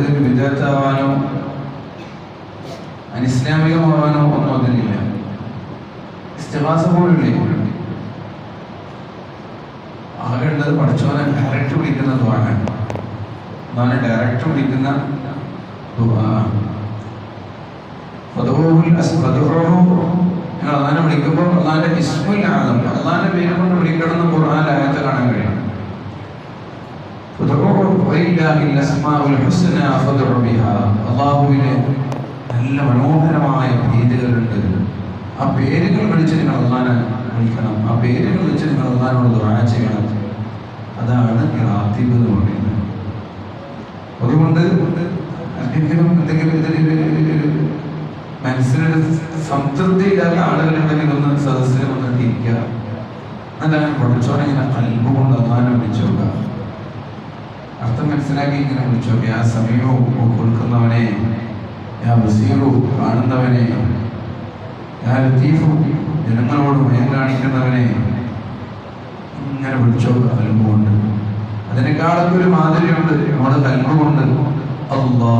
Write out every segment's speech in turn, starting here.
അതിന് വിദഗ്ധാവാനോ അനിസ്ലാമികമാവാനോ ഒന്നും അതിനില്ല ഇസ്തിഹാസ പോലില്ലേ ആകെ ഉള്ളത് പഠിച്ചവനെ ഡയറക്റ്റ് വിളിക്കുന്ന ദ്വാരാണ് അതാണ് ഡയറക്റ്റ് വിളിക്കുന്ന നിങ്ങൾ അള്ളാനെ വിളിക്കുമ്പോൾ അള്ളാന്റെ ഇസ്മുൽ ആദം പേര് കൊണ്ട് വിളിക്കണം എന്ന് ഖുർആൻ ആയത്ത് കാണാൻ കഴിയും ഫദഊഹു വലില്ലാഹിൽ അസ്മാഉൽ ഹുസ്ന ഫദ്ഉ ബിഹാ അല്ലാഹുവിനെ നല്ല മനോഹരമായ പേരുകളുണ്ട് ആ പേരുകൾ വിളിച്ച് നിങ്ങൾ അള്ളാനെ വിളിക്കണം. ആ പേരുകൾ വിളിച്ച് നിങ്ങൾ അള്ളാനോട് ദുആ ചെയ്യണം. അതാണ് റാത്തീബ് എന്ന് പറയുന്നത്. അതുകൊണ്ട് എന്തെങ്കിലും എന്തെങ്കിലും ഇതിൽ മനസ്സിനൊരു സംതൃപ്തി ഇല്ലാത്ത ആളുകളുണ്ടെങ്കിൽ ഒന്ന് സദസ്സിൽ ഒന്ന് തിരിക്കുക എന്നല്ല പഠിച്ചോടെ ഇങ്ങനെ കൽബ് കൊണ്ട് അള്ളാനെ വിളിച്ചു നോക്കുക. അർത്ഥം മനസ്സിലാക്കി ഇങ്ങനെ വിളിച്ചു ആ സമീപവും കൊടുക്കുന്നവനെ ആ ബസീറു കാണുന്നവനെ ആ ലത്തീഫു ജനങ്ങളോട് മയം കാണിക്കുന്നവനെ ഇങ്ങനെ വിളിച്ചോ കൽമ്പുകൊണ്ട് അതിനേക്കാളൊക്കെ ഒരു മാതിരിയുണ്ട് നമ്മുടെ കൽമ്പുകൊണ്ട് അള്ളാ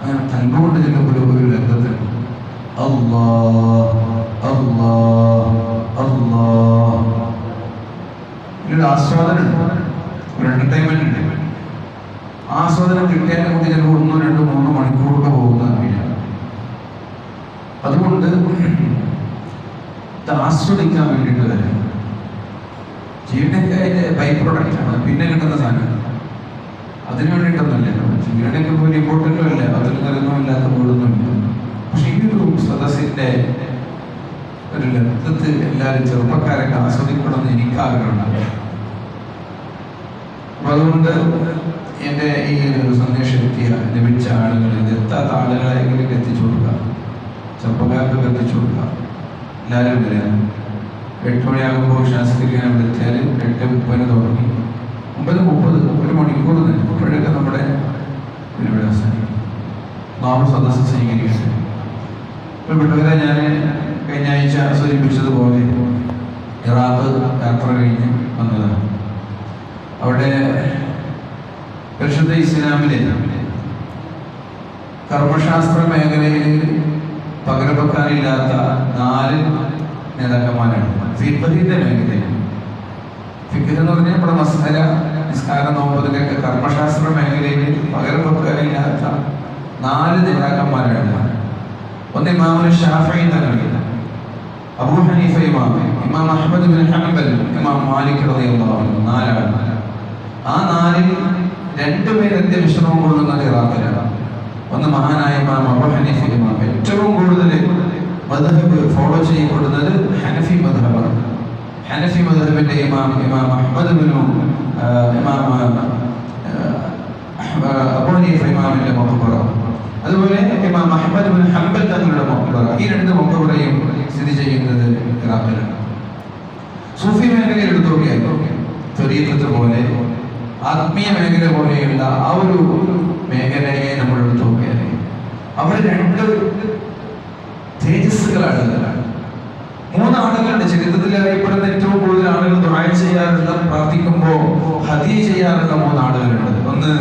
അങ്ങനെ കൽമ്പുകൊണ്ട് ചെല്ലുമ്പോൾ ഒരു രംഗത്തിൽ രംഗത്ത് അള്ളാ അള്ളാ അല്ലാ ഒരു ആസ്വാദനം ഉണ്ട് ഒരു എന്റർടൈൻമെന്റ് ഉണ്ട് ആസ്വാദനം ചിലപ്പോൾ ഒന്നോ രണ്ടോ മൂന്നോ മണിക്കൂറൊക്കെ പോകുന്നതറിയില്ല അതുകൊണ്ട് ഇത് ആസ്വദിക്കാൻ വേണ്ടിയിട്ട് തന്നെ ജീവനൊക്കെ അതിന്റെ ബൈ പ്രൊഡക്റ്റ് ആണ്. പിന്നെ കിട്ടുന്ന സാധനം. അതിന് വേണ്ടിയിട്ടൊന്നുമല്ല. ജീവനൊക്കെ ഒരു ഇമ്പോർട്ടന്റും അല്ല അതിൽ കരുതും ഇല്ലാത്ത പോലൊന്നുമില്ല പക്ഷെ ഈ ഒരു സദസ്സിന്റെ ഒരു ലബ്ധത്തിൽ എല്ലാവരും ചെറുപ്പക്കാരൊക്കെ ആസ്വദിക്കണമെന്ന് എനിക്ക് ആഗ്രഹമുണ്ട് അതുകൊണ്ട് എന്റെ ഈ ഒരു സന്ദേശം എത്തിയ ലഭിച്ച ആളുകൾ ഇത് എത്താത്ത ആളുകളെങ്കിലും എത്തിച്ചു കൊടുക്കുക ചെറുപ്പക്കാർക്ക് എത്തിച്ചു കൊടുക്കുക എല്ലാവരും വരാൻ എട്ട് മണിയാകുമ്പോൾ ശാസ്ത്രീയ എത്തിയാൽ എട്ട് മുപ്പതിന് തുടങ്ങി. ഒമ്പത് മുപ്പത് ഒരു മണിക്കൂർ നിൽക്കുമ്പോഴൊക്കെ നമ്മുടെ ഇവിടെ അവസാനിക്കും. നാം സദസ്സ് സ്വീകരിക്കട്ടെ. വിട്ടുവരെ ഞാൻ കഴിഞ്ഞ ആഴ്ച സൂചിപ്പിച്ചതുപോലെ ഇറാഖ് യാത്ര കഴിഞ്ഞ് വന്നതാണ്. അവിടെ പരിശുദ്ധ ഇസ്ലാമിലെ കർമ്മശാസ്ത്ര മേഖലയിൽ പകരപ്പെക്കാനില്ലാത്ത നാല് നേതാക്കന്മാരാണ്. ഫിഖഹിന്റെ മേഖലയിൽ. ഫിഖ് എന്ന് പറഞ്ഞാൽ നമ്മുടെ മസ്ഹല നിസ്കാരം നോമ്പതിനൊക്കെ കർമ്മശാസ്ത്ര മേഖലയിൽ പകരപ്പെക്കാനില്ലാത്ത നാല് നേതാക്കന്മാരാണ്. ഒന്ന് ഇമാമുൽ ഷാഫി തന്നെ അബൂ ഹനീഫ ഇമാം. ഇമാം അഹമ്മദ് ബിൻ ഹംബൽ ഇമാം മാലിക് റളിയല്ലാഹു അൻഹു നാലാണ് ആ നാലിൽ രണ്ടുപേർ അന്ത്യവിശ്രമം കൊള്ളുന്നത് ഇറാഖിലാണ്. ഒന്ന് മഹാനായ ഇമാം അബൂ ഹനീഫ ഇമാം ഏറ്റവും കൂടുതൽ മദ്ഹബ് ഫോളോ ചെയ്യപ്പെടുന്നത് ഹനഫി മദ്ഹബാണ്. ഹനഫി മദ്ഹബിന്റെ ഇമാം ഇമാം അഹ്മദ് ബിനു ഇമാം അബു ഹനീഫ് ഇമാമിന്റെ മഖബറ അതുപോലെ ഇമാം അഹ്മദ് ബിൻ ഹംബൽ തങ്ങളുടെ മഖബറ ഈ രണ്ട് മഖബറയും സ്ഥിതി ചെയ്യുന്നത് ഇറാഖിലാണ്. സൂഫി മേഖലയിൽ എടുത്തു നോക്കിയാൽ പോലെ ആത്മീയ മേഖല പോലെയുള്ള ആ ഒരു മേഖലയെ നമ്മൾ എടുത്തു നോക്കിയാൽ അവിടെ രണ്ട് തേജസ്സുകളാണ് മൂന്നാളുകളുടെ ചരിത്രത്തിൽ അറിയപ്പെടുന്ന ഏറ്റവും കൂടുതൽ ആളുകൾ ദുആ ചെയ്യാറുള്ള പ്രാർത്ഥിക്കുമ്പോൾ ഹദിയ ചെയ്യാറുള്ള മൂന്നാളുകളുണ്ട്. ഒന്ന്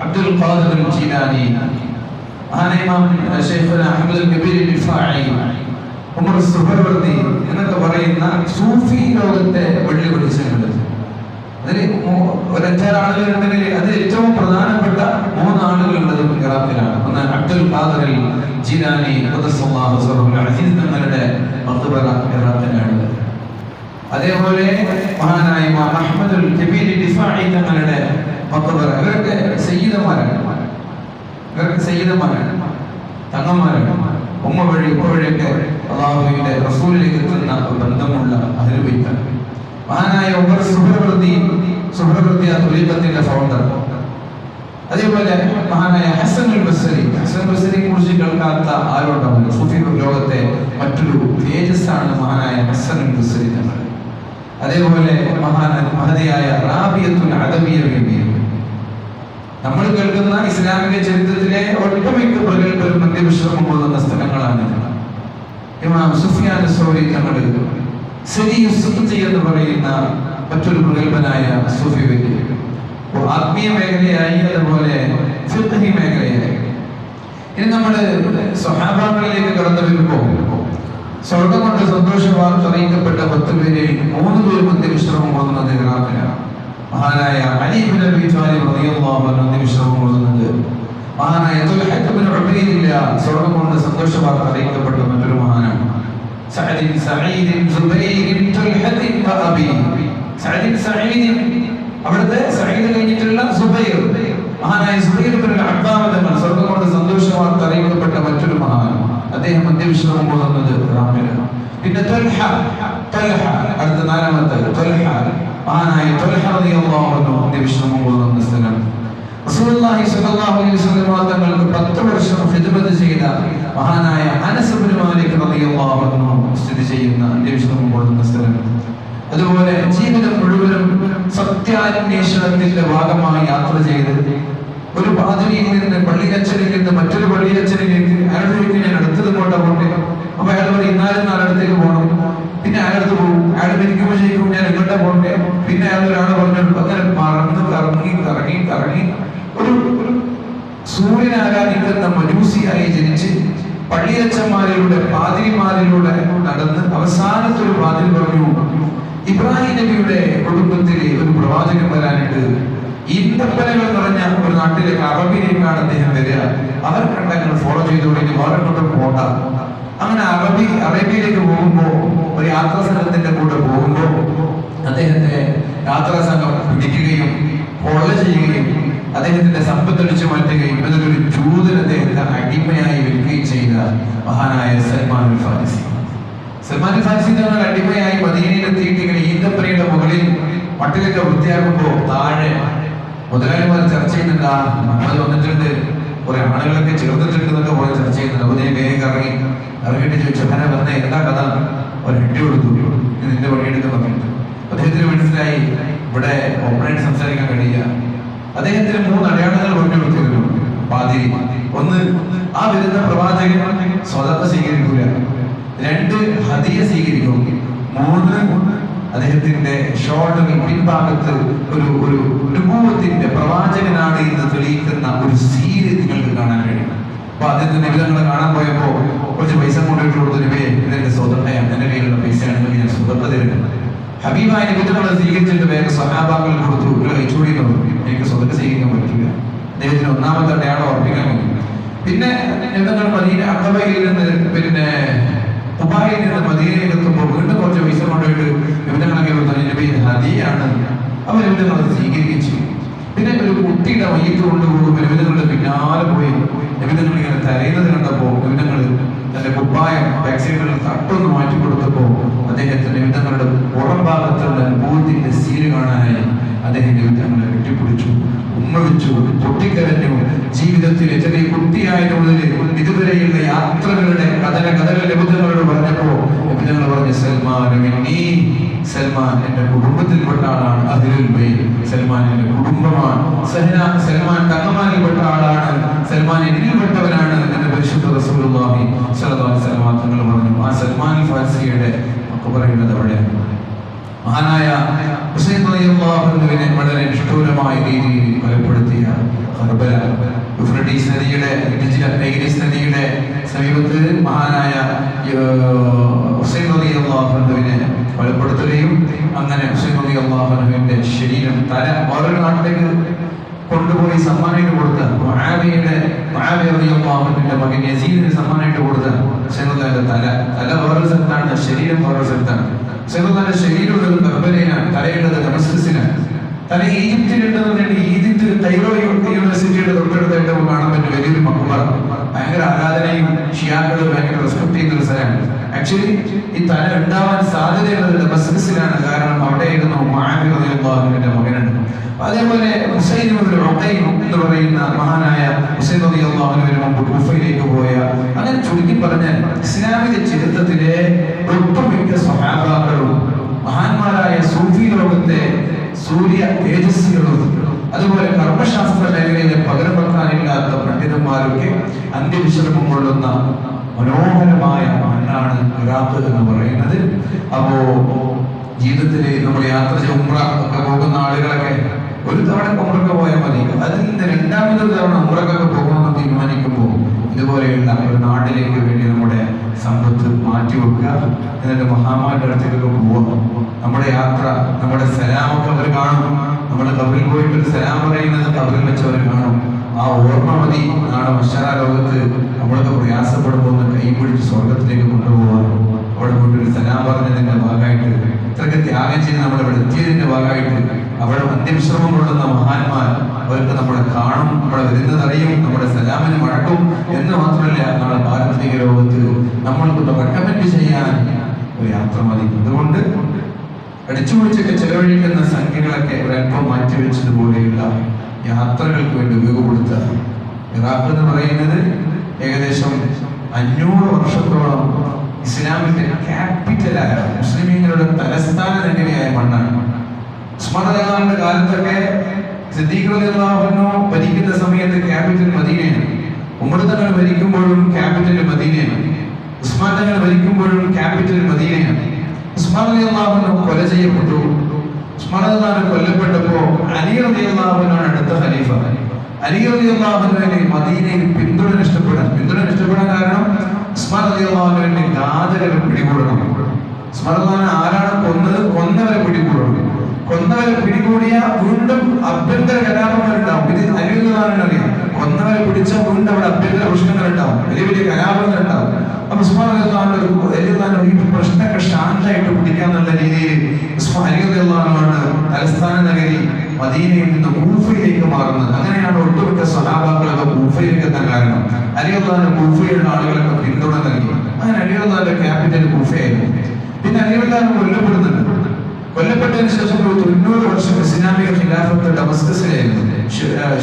അബ്ദുൽ ഖാദിർ ജീലാനി എന്നൊക്കെ പറയുന്ന സൂഫി ലോകത്തെ വെള്ളി വെളിച്ചങ്ങൾ അതിൽ ഒരഞ്ചാറ് ആളുകളുണ്ടെങ്കിൽ അതിൽ ഏറ്റവും പ്രധാനപ്പെട്ട മൂന്ന് ആളുകളുള്ളത് ഇറാഖിലാണ് ഒന്ന് അബ്ദുൽ ഖാദർ ജിലാനി അസീസ് തങ്ങളുടെ ഇറാഖിലാണ് അതേപോലെ മഹാനായ ദിഫാഇ തങ്ങളുടെ ഇവരൊക്കെ സയ്യിദമാരാണ് ഇവരൊക്കെ സയ്യിദമാരാണ് തങ്ങന്മാരാണ്. ഉമ്മ വഴി ഉപ്പ വഴിയൊക്കെ അള്ളാഹുവിന്റെ റസൂലിലേക്ക് എത്തുന്ന ബന്ധമുള്ള അഹ്ലുബൈത്താണ് മഹാനായ ഉമർ സുഹൃവൃത്തി സുഹൃവൃത്തി ആ തുലീബത്തിന്റെ ഫൗണ്ടർ അതേപോലെ മഹാനായ ഹസൻ ബസരി ഹസൻ ബസരിയെ കുറിച്ച് കേൾക്കാത്ത ആരുണ്ടാവില്ല സൂഫി ലോകത്തെ മറ്റൊരു തേജസ്സാണ് മഹാനായ ഹസൻ ബസരി തങ്ങൾ. അതേപോലെ മഹാന മഹതിയായ റാബിയത്തുൽ അദബിയ ബീബി നമ്മൾ കേൾക്കുന്ന ഇസ്ലാമിക ചരിത്രത്തിലെ ഒട്ടുമിക്ക പ്രഗത്ഭരും മധ്യവിശ്രമം കൊള്ളുന്ന സ്ഥലങ്ങളാണ് ഇമാം സുഫിയാൻ സൗരി തങ്ങൾ സരി യുസുഫി എന്ന് പറയുന്ന മറ്റൊരു പ്രഗത്ഭനായ സൂഫി വ്യക്തി. ആത്മീയ മേഖലയായി അതുപോലെ ഹദീ മേഖലയായി. ഇനി നമ്മൾ സ്വഹാബാക്കളിലേക്ക് കടന്നു വരുമ്പോൾ സ്വർഗം കൊണ്ട് സന്തോഷ വാർത്ത അറിയിക്കപ്പെട്ട പത്ത് പേരിൽ മൂന്ന് പേരും അന്ത്യവിശ്രമം കൊള്ളുന്നത് ഇറാഖിലാണ് മഹാനായ അലീബിൻ അബി താലിബ് റളിയല്ലാഹു അൻഹു അന്ത്യവിശ്രമം കൊള്ളുന്നത് മഹാനായ തുൽഹത്ത് ബിൻ സ്വർഗം കൊണ്ട് സന്തോഷ വാർത്ത അറിയിക്കപ്പെട്ട മറ്റൊരു മഹാനാണ് സഅദ് سعيد زبير സുബൈർ وأبي سعد سعيد അവിടുത്തെ സഈദ് കഴിഞ്ഞിട്ടുള്ള സുബൈർ. മഹാനായ സുബൈർ ബിൻ അബ്ബാമ തങ്ങൾ സ്വർഗം കൊണ്ട് സന്തോഷ അറിയപ്പെട്ട മറ്റൊരു മഹാൻ. അദ്ദേഹം അന്ത്യവിശ്രമം കൊള്ളുന്നത് റാമിലാണ്. പിന്നെ തൊൽഹ തൊൽഹ അടുത്ത നാലാമത്തെ തൊൽഹ. മഹാനായ തൊൽഹ റളിയല്ലാഹു അന്ത്യവിശ്രമം പോകുന്ന സ്ഥലം. റസൂലുള്ളാഹി സ്വല്ലല്ലാഹു അലൈഹി വസല്ലം തങ്ങൾക്ക് 10 വർഷം ഖിദ്മത്ത് ചെയ്ത മഹാനായ അനസ് ഇബ്നു മാലിക് റളിയല്ലാഹു അൻഹു സ്ഥിതി ചെയ്യുന്ന അന്വേഷണം കൊള്ളുന്ന സ്ഥലം അതുപോലെ ജീവിതം മുഴുവനും സത്യാന്വേഷണത്തിന്റെ ഭാഗമായി യാത്ര ചെയ്ത് ഒരു പാതിരിയിൽ നിന്ന് പള്ളിയച്ചനിൽ നിന്ന് മറ്റൊരു പള്ളിയച്ചനിലേക്ക് അയാളുടെ ഞാൻ അടുത്തത് കൊണ്ട പോട്ടെ അപ്പൊ അയാൾ പറയും ഇന്നാലും നാലടത്തേക്ക് പോകണം. പിന്നെ അയാളടുത്ത് പോകും. അയാൾ മരിക്കുമ്പോൾ മരിക്കുമ്പോഴേക്കും ഞാൻ ഇങ്ങോട്ട് പോകട്ടെ. പിന്നെ അയാൾ ഒരാൾ പറഞ്ഞു അങ്ങനെ മറന്ന് കറങ്ങി കറങ്ങി കറങ്ങി. ഒരു സൂര്യനാരാധിക്കുന്ന മജൂസിയായി ജനിച്ച് പള്ളിയച്ഛന്മാരിലൂടെ പാതിരിമാരിലൂടെ നടന്ന് അവസാനത്തെ ഒരു പാതിരി പറഞ്ഞു. ഇബ്രാഹിം നബിയുടെ കുടുംബത്തിലെ ഒരു പ്രവാചകൻ വരാനുണ്ട് ഈന്തപ്പനകൾ നിറഞ്ഞ ഒരു നാട്ടിലേക്ക് അറബിയിലേക്കാണ് അദ്ദേഹം വരിക. അവർ കണ്ടങ്ങൾ ഫോളോ ചെയ്തുകൊണ്ട് ഇനി വേറെ പോണ്ട. അങ്ങനെ അറബി അറേബ്യയിലേക്ക് പോകുമ്പോ ഒരു യാത്രാ സംഘത്തിന്റെ കൂടെ പോകുമ്പോ അദ്ദേഹത്തെ യാത്രാ സംഘം പിടിക്കുകയും കൊള്ള ചെയ്യുകയും അദ്ദേഹത്തിന്റെ സമ്പത്ത് അടിച്ചു മാറ്റുകയും അതിലൊരു ജൂതൻ അദ്ദേഹത്തെ അടിമയായി വിൽക്കുകയും ചെയ്ത മഹാനായ സൽമാൻ ഫാരിസി. സൽമാൻ ഫാരിസി തങ്ങൾ അടിമയായി മദീനയിലെത്തിയിട്ട് ഇങ്ങനെ ഈന്തപ്പനയുടെ മുകളിൽ മട്ടിലൊക്കെ വൃത്തിയാകുമ്പോൾ താഴെ മുതലാളിമാർ ചർച്ച ചെയ്യുന്നുണ്ട് ആ നമ്മൾ വന്നിട്ടുണ്ട് കുറെ ആളുകളൊക്കെ ചേർന്നിട്ടുണ്ട് പോലെ ചർച്ച ചെയ്യുന്നുണ്ട്. അപ്പൊ ഞാൻ വേഗം ഇറങ്ങി ഇറങ്ങിയിട്ട് ചോദിച്ചു അങ്ങനെ പറഞ്ഞ എന്താ കഥ? ഒരു ഹെഡ് കൊടുത്തു നിന്റെ പണിയെടുക്കാൻ പറഞ്ഞിട്ട് അദ്ദേഹത്തിന് മനസ്സിലായി ഇവിടെ ഓപ്പണായിട്ട് സംസാരിക്കാൻ കഴിയില്ല. അദ്ദേഹത്തിന് മൂന്ന് അടയാളങ്ങൾ പറഞ്ഞു കൊടുത്തിരുന്നു. പാതിരി ഒന്ന് ആ വരുന്ന പ്രവാചകൻ സ്വതത്വ സ്വീകരിക്കൂല. രണ്ട് ഹദിയ സ്വീകരിക്കും. മൂന്ന് അദ്ദേഹത്തിന്റെ ഷോൾഡറിൽ പിൻഭാഗത്ത് ഒരു ഒരു നുപൂവത്തിന്റെ പ്രവാചകനാണ് എന്ന് തെളിയിക്കുന്ന ഒരു സീര് നിങ്ങൾക്ക് കാണാൻ കഴിയും. അപ്പൊ അദ്ദേഹത്തെ നിബിധങ്ങൾ കാണാൻ പോയപ്പോ കുറച്ച് പൈസ കൊണ്ടിട്ട് കൊടുത്തു നബിയെ ഇതെന്റെ സ്വതന്ത്രയാണ് എന്റെ കയ്യിലുള്ള പൈസയാണ് ഞാൻ സ്വതന്ത്ര തരുന്നത് ഹബീബായ വിധങ്ങളെ സ്വീകരിച്ചിട്ട് വേഗം സഹാബാക്കൾ കൊടുത്തു. കഴിച്ചുകൂടി എനിക്ക് സ്വതന്ത്ര സ്വീകരിക്കാൻ പറ്റില്ല. അദ്ദേഹത്തിന് ഒന്നാമത്തെ അടയാളം ഓർപ്പിക്കാൻ കഴിയും പിന്നെ എന്തെങ്കിലും മദീന അക്കബയിൽ നിന്ന് പിന്നെ ദുബായിൽ നിന്ന് മദീനയിൽ എത്തുമ്പോൾ വീണ്ടും കുറച്ച് പൈസ കൊണ്ടുപോയിട്ട് വിവരങ്ങളൊക്കെ നബി ഇത് അവർ വിവിധങ്ങൾ സ്വീകരിക്കുകയും പിന്നെ ഒരു കുട്ടിയുടെ വൈകിട്ട് കൊണ്ടുപോകും വിവിധങ്ങളുടെ പിന്നാലെ പോയി. വിവിധങ്ങൾ ഇങ്ങനെ തരയുന്നത് കണ്ടപ്പോൾ വിവിധങ്ങൾ തന്റെ കുപ്പായം സൈഡിൽ തട്ടൊന്ന് മാറ്റി കൊടുത്തപ്പോൾ അദ്ദേഹത്തിന്റെ യുദ്ധങ്ങളുടെ പുറം ഭാഗത്തുള്ള അനുഭവത്തിന്റെ സീൽ കാണാനായി അദ്ദേഹം യുദ്ധങ്ങളെ വെട്ടിപ്പിടിച്ചു. ഉമ്മവിച്ചു പൊട്ടിക്കരഞ്ഞു ജീവിതത്തിൽ ചെറിയ കുട്ടിയായത് മുതൽ ഇതുവരെയുള്ള യാത്രകളുടെ കഥന കഥകൾ ലഭിതങ്ങളോട് പറഞ്ഞപ്പോ പറഞ്ഞ സൽമാൻ നീ സൽമാൻ എന്റെ കുടുംബത്തിൽപ്പെട്ട ആളാണ്. അതിലുൽ ബൈത്ത് സൽമാൻ എന്റെ കുടുംബമാണ്. സഹന സൽമാൻ തങ്ങമാനിൽപ്പെട്ട ആളാണ്. സൽമാൻ എന്നിൽപ്പെട്ടവനാണ്. റസൂലുള്ളാഹി സ്വല്ലല്ലാഹു അലൈഹി വസല്ലം തങ്ങൾ പറഞ്ഞു ആ സൽമാൻ ഫാസിയുടെ ഒക്കെ പറയുന്നത് അവിടെ മഹാനായ ഹുസൈൻ റളിയല്ലാഹുവിനെ വളരെ നിഷ്ഠൂരമായ രീതിയിൽ കൊലപ്പെടുത്തിയ കർബല യുഫ്രട്ടീസ് നദിയുടെ ടൈഗ്രീസ് നദിയുടെ സമീപത്ത് മഹാനായ ഹുസൈൻ റളിയല്ലാഹുവിനെ കൊലപ്പെടുത്തുകയും അങ്ങനെ ഹുസൈൻ റളിയല്ലാഹുവിന്റെ ശരീരം തല ഓരോ നാട്ടിലേക്ക് കൊണ്ടുപോയി സമ്മാനമായിട്ട് കൊടുത്ത മുആവിയുടെ മുആവിയ റളിയല്ലാഹുവിന്റെ മകൻ യസീദിന് സമ്മാനമായിട്ട് കൊടുത്ത റളിയല്ലാഹുവിന്റെ തല. തല വേറൊരു സ്ഥലത്താണ് ശരീരം വേറൊരു സ്ഥലത്താണ് ചെറുതാന്റെ ശരീരമുള്ളത് ബർബരയിലാണ് തലയുള്ളത് ഡമസ്കസിലാണ് തല ഈജിപ്തിലുണ്ടെന്നുണ്ടെങ്കിൽ ഈജിപ്തിൽ തൈറോ യൂണിവേഴ്സിറ്റിയുടെ തൊട്ടടുത്തായിട്ട് നമുക്ക് കാണാൻ പറ്റും വലിയൊരു മക്കുമറ ഭയങ്കര ആരാധനയും ഷിയാക്കളും ഭയങ്കര റെസ്പെക്ട് ചെയ്യുന്ന ഒരു സ്ഥലമാണ്. ആക്ച്വലി ഈ തല ഉണ്ടാവാൻ സാധ്യതയുള്ളത് ഡമസ്കസിലാണ് കാരണം അവിടെയായിരുന്നു അതേപോലെ എന്ന് പറയുന്ന മഹാനായ ഹുസൈൻ പോയ അങ്ങനെ ചുരുക്കി പറഞ്ഞാൽ ഇസ്ലാമിക ചരിത്രത്തിലെ ഒട്ടുമിക്ക സ്വഹാബാക്കളും മഹാന്മാരായ സൂഫി ലോകത്തെ സൂര്യ തേജസ്വികളും അതുപോലെ കർമ്മശാസ്ത്ര മേഖലയിലെ പകരം വെക്കാനില്ലാത്ത പണ്ഡിതന്മാരൊക്കെ അന്ത്യവിശ്രമം കൊള്ളുന്ന മനോഹരമായ മണ്ണാണ് ഇറാഖ് എന്ന് പറയുന്നത്. അപ്പോ ജീവിതത്തിൽ നമ്മൾ യാത്ര ഉംറ ഒക്കെ പോകുന്ന ആളുകളൊക്കെ ഒരു തവണ ഉമ്രക്ക് പോയാൽ മതി. അതിൽ നിന്ന് രണ്ടാമതൊരു തവണ ഉമ്രക്കൊക്കെ പോകണമെന്ന് തീരുമാനിക്കുമ്പോൾ ഇതുപോലെയുള്ള ഒരു നാട്ടിലേക്ക് വേണ്ടി നമ്മുടെ സമ്പത്ത് മാറ്റിവെക്കുക എന്നിട്ട് മഹാമാരുടെ അടുത്തേക്കൊക്കെ പോവുക. നമ്മുടെ യാത്ര നമ്മുടെ സലാമൊക്കെ അവർ കാണും. നമ്മൾ കബറിൽ പോയിട്ട് ഒരു സലാം പറയുന്നത് കബറിൽ വെച്ച് അവർ കാണും. ആ ഓർമ്മ മതി. നാളെ മഷാര ലോകത്ത് നമ്മളൊക്കെ പ്രയാസപ്പെടുമ്പോൾ ഒന്ന് കൈ പിടിച്ച് സ്വർഗത്തിലേക്ക് കൊണ്ടുപോകാൻ അവിടെ കൊണ്ടൊരു സലാം പറഞ്ഞതിന്റെ ഭാഗമായിട്ട് ഇത്രയൊക്കെ ത്യാഗം ചെയ്ത് നമ്മൾ എത്തിയതിന്റെ ഭാഗമായിട്ട് അവിടെ അന്ത്യവിശ്രമം കൊള്ളുന്ന മഹാന്മാർ അവർക്ക് നമ്മളെ കാണും നമ്മളെ വരുന്നതറിയും നമ്മുടെ സലാമിന് മടക്കും എന്ന് മാത്രമല്ല നമ്മുടെ പാരമ്പര്യ ലോകത്തിൽ നമ്മൾക്ക് റെക്കമെൻഡ് ചെയ്യാൻ ഒരു യാത്ര മതി. അതുകൊണ്ട് അടിച്ചുപൊളിച്ചൊക്കെ ചെലവഴിക്കുന്ന സംഖ്യകളൊക്കെ ഒരല്പം മാറ്റിവെച്ചതുപോലെയുള്ള യാത്രകൾക്ക് വേണ്ടി ഉപയോഗപ്പെടുത്തുക. ഇറാഖ് എന്ന് പറയുന്നത് ഏകദേശം അഞ്ഞൂറ് വർഷത്തോളം ഇസ്ലാമിന്റെ ക്യാപിറ്റലായ മുസ്ലിമീങ്ങളുടെ തലസ്ഥാന നഗരിയായ മണ്ണാണ്? ഉസ്മാന്റെ കാലത്തൊക്കെ സിദ്ദീഖ്ലാഹുനോ ഭരിക്കുന്ന സമയത്ത് ക്യാപിറ്റൽ മദീനയാണ്. ഉമർ തങ്ങൾ ഭരിക്കുമ്പോഴും ക്യാപിറ്റൽ മദീനയാണ്. ഉസ്മാൻ തങ്ങൾ ഭരിക്കുമ്പോഴും ക്യാപിറ്റൽ മദീനയാണ്. ഉസ്മാൻ അലി അള്ളാഹുനോ കൊല ചെയ്യപ്പെട്ടു. ഉസ്മാൻ അള്ളാഹു കൊല്ലപ്പെട്ടപ്പോ അലി അലി അടുത്ത ഖലീഫ. അലി അലി മദീനയിൽ പിന്തുണ ഇഷ്ടപ്പെടാൻ പിന്തുണ ഇഷ്ടപ്പെടാൻ കാരണം ഉസ്മാൻ അലി അള്ളാഹുവിന്റെ ഘാതകരെ പിടികൂടണം. ഉസ്മാൻ അള്ളാഹുനെ ആരാണ് കൊന്നത് കൊന്നവരെ പിടികൂടണം. കൊന്നവരെ പിടികൂടിയ വീണ്ടും അഭ്യന്തര കലാപങ്ങൾ ഉണ്ടാവും ഇത് അലിയുള്ളതാണ് അറിയാം കൊന്നവരെ പിടിച്ച വീണ്ടും അവിടെ അഭ്യന്തര പ്രശ്നങ്ങൾ ഉണ്ടാവും വലിയ വലിയ കലാപങ്ങൾ ഉണ്ടാവും പ്രശ്നമൊക്കെ ശാന്തമായിട്ട് പിടിക്കാന്നുള്ള രീതിയിൽ തലസ്ഥാന നഗരി മദീനയിൽ നിന്ന് കൂഫയിലേക്ക് മാറുന്നത്. അങ്ങനെയാണ് ഒട്ടുമിക്ക സഹാബാക്കളൊക്കെ കൂഫയിലേക്ക് എത്താൻ കാരണം. അലിയുള്ള കൂഫയിലുള്ള ആളുകളൊക്കെ പിന്തുണ നൽകി. അങ്ങനെ അലിയുള്ള ക്യാപിറ്റൽ കൂഫയായിരുന്നു പിന്നെ അലിയുള്ള കൊല്ലപ്പെടുന്നുണ്ട്. തൊണ്ണൂറ് വർഷം ഇസ്ലാമിക ഖിലാഫത്ത് ഡമസ്കസിലായിരുന്നു.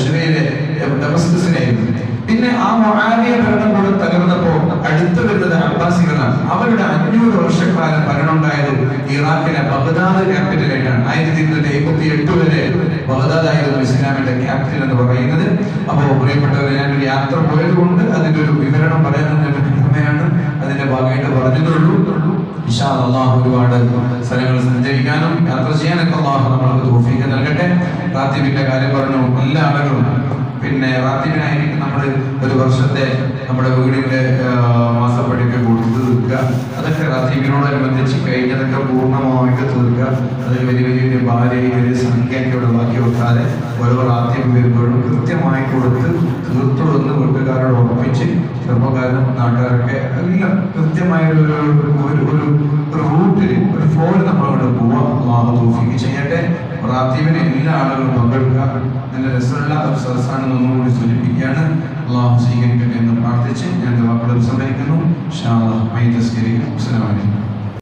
ഷിറയിലെ ഡമസ്കസിലായിരുന്നു. പിന്നെ ആ മൊഹാലിയ ഭരണം കൂടെ തകർന്നപ്പോ അടുത്ത് വരുന്നത് അബ്ബാസികളാണ്. അവരുടെ അഞ്ഞൂറ് വർഷക്കാലം ഭരണമുണ്ടായത് ഇറാഖിലെ ബഗ്ദാദ് ക്യാപിറ്റലായിട്ടാണ്. ആയിരത്തി ഇരുന്നൂറ്റി എഴുപത്തി എട്ട് വരെ ബഗ്ദാദ് ആയിരുന്നു ഇസ്ലാമിന്റെ ക്യാപിറ്റൽ എന്ന് പറയുന്നത്. അപ്പോൾ പ്രിയപ്പെട്ടവരെ ഞാനൊരു യാത്ര പോയത് കൊണ്ട് അതിന്റെ ഒരു വിവരണം പറയാൻ കടമയാണ് അതിന്റെ ഭാഗമായിട്ട് പറഞ്ഞതുള്ളൂ അല്ലാഹ് ഒരുപാട് സ്ഥലങ്ങൾ സഞ്ചരിക്കാനും യാത്ര ചെയ്യാനൊക്കെ അള്ളാഹു നമ്മൾക്ക് തോഫിക്ക് നൽകട്ടെ. റാത്തിബിന്റെ കാര്യം പറഞ്ഞു. എല്ലാ ആളുകളും. പിന്നെ റാത്തിബിനായിരിക്കും നമ്മൾ ഒരു വർഷത്തെ നമ്മുടെ വീടിന്റെ മാസപ്പടിയൊക്കെ കൊടുത്ത് തീർക്കുക. അതൊക്കെ റാത്തിബിനോടനുബന്ധിച്ച് കഴിഞ്ഞതൊക്കെ പൂർണമായിട്ട് തീർക്കുക. അതിൽ വലിയ വലിയ ഭാര്യയും വലിയ സംഖ്യയൊക്കെ ബാക്കി വെക്കാതെ ഓരോ റാത്തിബ് വരുമ്പോഴും കൃത്യമായി കൊടുത്ത് തീർത്തുകൊടുന്ന് വീട്ടുകാരോട് ഉറപ്പിച്ച് ചെറുപ്പക്കാരും നാട്ടുകാരൊക്കെ എല്ലാം കൃത്യമായ ഒരു ഒരു ഒരു റൂട്ടിൽ ഒരു ഫ്ലോയിൽ നമ്മളവിടെ പോവാം. തൗഫീഖ് ചെയ്യട്ടെ. റാത്തീബിനെ എല്ലാ ആളുകളും പങ്കെടുക്കുക. നല്ല രസമുള്ള ഒരു സദസ്സാണെന്ന് ഒന്നുകൂടി സൂചിപ്പിക്കുകയാണ്. അള്ളാഹു സ്വീകരിക്കട്ടെ എന്ന് പ്രാർത്ഥിച്ച് ഞാൻ വാക്കുകൾ സംഭരിക്കുന്നു. ഷാ അസ്സലാമു അലൈക്കും.